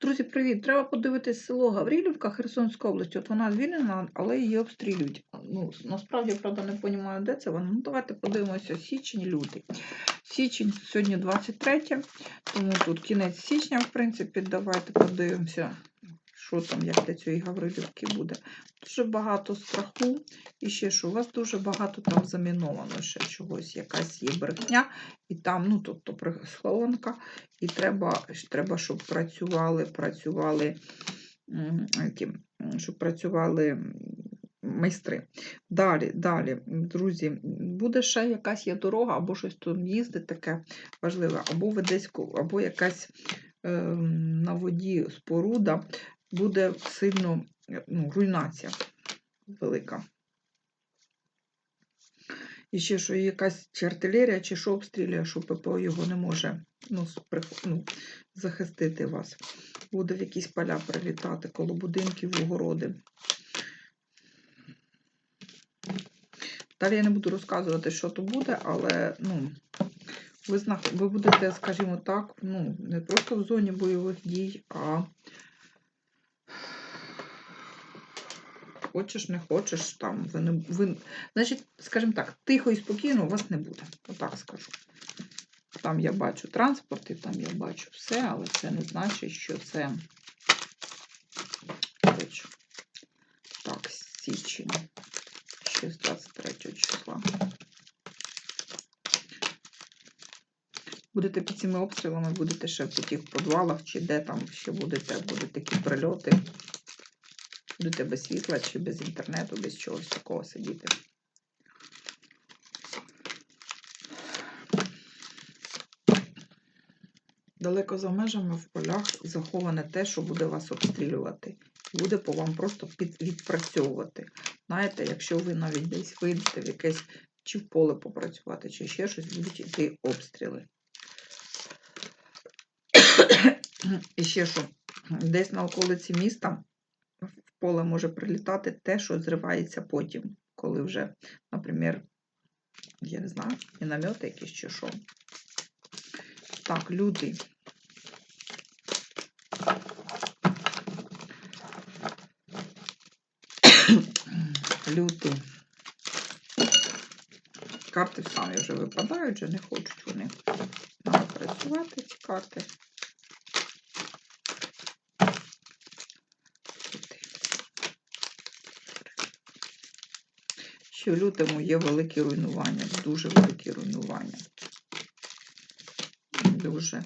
Друзі, привіт! Треба подивитись село Гаврилівка Херсонської області. От вона звільнена, але її обстрілюють. Ну, насправді, правда, не розумію, де це вона. Ну, давайте подивимося січень, лютий. Січень сьогодні 23, тому тут кінець січня, в принципі, давайте подивимося, що там, як для цієї Гаврилівки буде. Дуже багато страху. І ще що, у вас дуже багато там заміновано ще чогось, якась є брехня, і там, ну, тобто прихованка, і треба, треба щоб працювали, працювали, щоб працювали майстри. Далі, далі, друзі, буде ще якась є дорога, або щось тут їздить таке важливе, або ви десь, або якась е, на воді споруда, буде сильно ну, руйнація велика. І ще що якась чи артилерія, чи що обстрілює, що ППО його не може ну, ну, захистити вас. Буде в якісь поля прилітати коло будинків, огороди. Далі я не буду розказувати, що то буде, але ну, ви, знах... ви будете, скажімо так, ну, не просто в зоні бойових дій, а хочеш, не хочеш, там ви не ви... Значить, скажімо так, тихо і спокійно у вас не буде. Отак скажу. Там я бачу транспорт, і там я бачу все, але це не значить, що це. Так, січень. Ще з 23 числа. Будете під цими обстрілами, будете ще в тих підвалах, чи де там ще будете, будуть такі прильоти. Будете без світла, чи без інтернету, без чогось такого сидіти. Далеко за межами в полях заховане те, що буде вас обстрілювати. Буде по вам просто відпрацьовувати. Знаєте, якщо ви навіть десь вийдете в якесь чи в поле попрацювати, чи ще щось, будуть йти обстріли. І ще що, десь на околиці міста поле може прилітати те, що зривається потім, коли вже, наприклад, я не знаю, міномети якісь чи що. Так, люди. Люди. Карти самі вже випадають, вже не хочуть вони працювати, ці карти. Ще в лютому є великі руйнування, дуже великі руйнування. Дуже.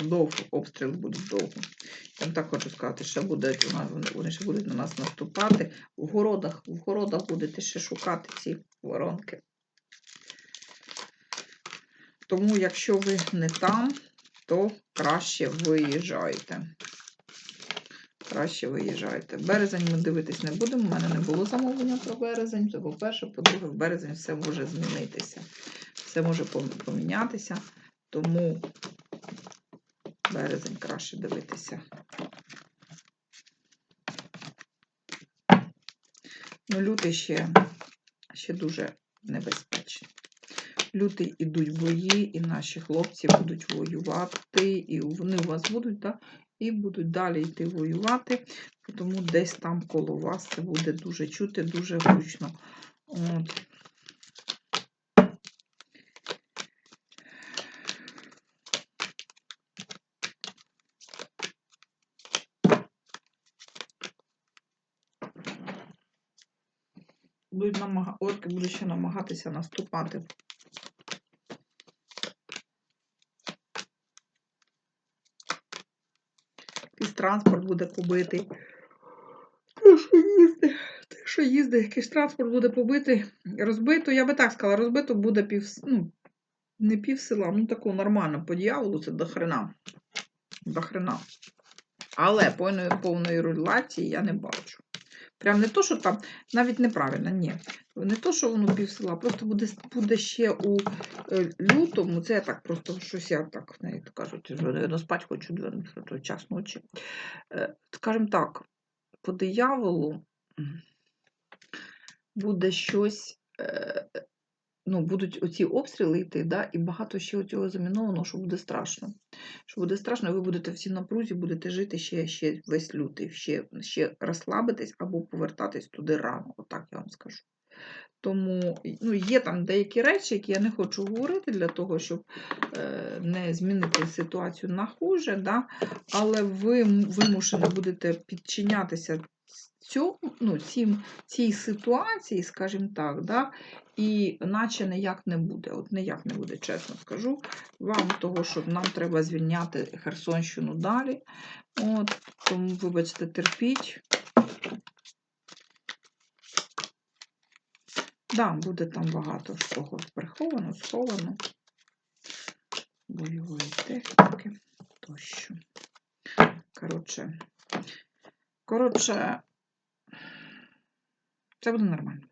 Довго обстріли будуть довго. Я вам так хочу сказати, ще буде вони ще будуть на нас наступати. В городах, в городах будете ще шукати ці воронки. Тому, якщо ви не там, то краще виїжджайте. Краще виїжджайте. Березень ми дивитись не будемо. У мене не було замовлення про березень. Це по-перше, по-друге, в березень все може змінитися. Все може помінятися. Тому березень краще дивитися. Ну, лютий ще, ще дуже небезпечний. Лютий ідуть бої, і наші хлопці будуть воювати, і вони у вас будуть, так? І будуть далі йти воювати, тому десь там коло вас це буде дуже чути, дуже гучно. От. Будуть намага... Орки будуть ще намагатися наступати. Якийсь транспорт буде побитий. Те, що їздить, те, що їздить, якийсь транспорт буде побитий, розбито. Я би так сказала, розбито буде пів, ну, не пів села, ну таку нормально по дьяволу, це до хрена. До хрена. Але повної, повної руйнації я не бачу. Прям не то, що там, навіть неправильно, ні. Не то, що воно пів села, просто буде, буде ще у е, лютому, це я так просто щось я так, навіть кажуть, вже навіть спать хочу дві- що то час ночі. Е, Скажімо так, по дияволу буде щось. Ну, будуть оці обстріли йти, да, і багато ще цього замінованого, що буде страшно. Що буде страшно, ви будете всі в напрузі, будете жити ще, ще весь лютий, ще, ще розслабитись або повертатись туди рано, отак я вам скажу. Тому ну, є там деякі речі, які я не хочу говорити для того, щоб е, не змінити ситуацію на хуже, да? але ви вимушені будете підчинятися цьому, ну, цим, цій ситуації, скажімо так, да? і наче ніяк не буде. От ніяк не буде, чесно скажу. Вам того, що нам треба звільняти Херсонщину далі. От, тому, вибачте, терпіть. Да, буде там багато чого приховано, сховано, бойової техніки тощо. Коротше, коротше, все буде нормально.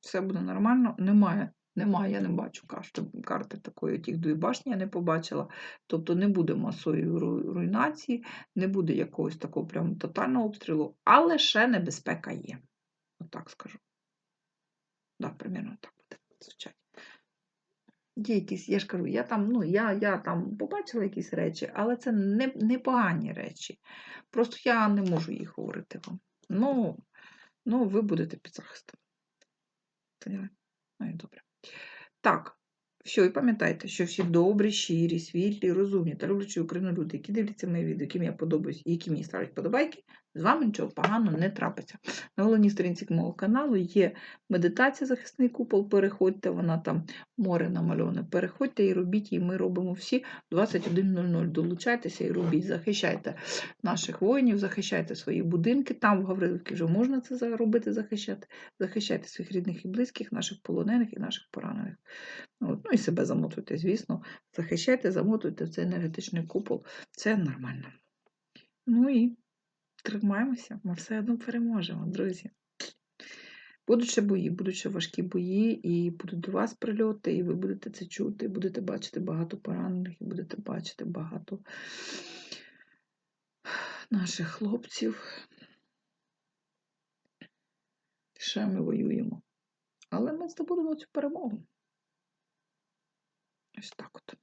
Все буде нормально. Немає, немає, я не бачу карти, карти такої, тих дві башні я не побачила. Тобто не буде масової руйнації, не буде якогось такого прям тотального обстрілу, але ще небезпека є. Отак скажу. Да, примерно так буде звучати. Є якісь, я ж кажу, я там, ну, я, я там побачила якісь речі, але це не, не погані речі. Просто я не можу їх говорити вам. Ну, ну ви будете під захистом. Ну і добре. Так, все, і пам'ятайте, що всі добрі, щирі, світлі, розумні та люблячі Україну люди, які дивляться мої відео, яким я подобаюсь і які мені ставлять подобайки, з вами нічого поганого не трапиться. На головній сторінці мого каналу є медитація захисний купол. Переходьте, вона там море намальоване. Переходьте і робіть її. Ми робимо всі 21.00. Долучайтеся і робіть, захищайте наших воїнів, захищайте свої будинки. Там в Гаврилівці вже можна це зробити, захищати. Захищайте своїх рідних і близьких, наших полонених і наших поранених. От. Ну і себе замотуйте, звісно. Захищайте, замотуйте в цей енергетичний купол. Це нормально. Ну і тримаємося, ми все одно переможемо, друзі. Будуть ще бої, будуть ще важкі бої, і будуть до вас прильоти, і ви будете це чути, і будете бачити багато поранених, і будете бачити багато наших хлопців. Ще ми воюємо. Але ми здобудемо цю перемогу. Ось так от.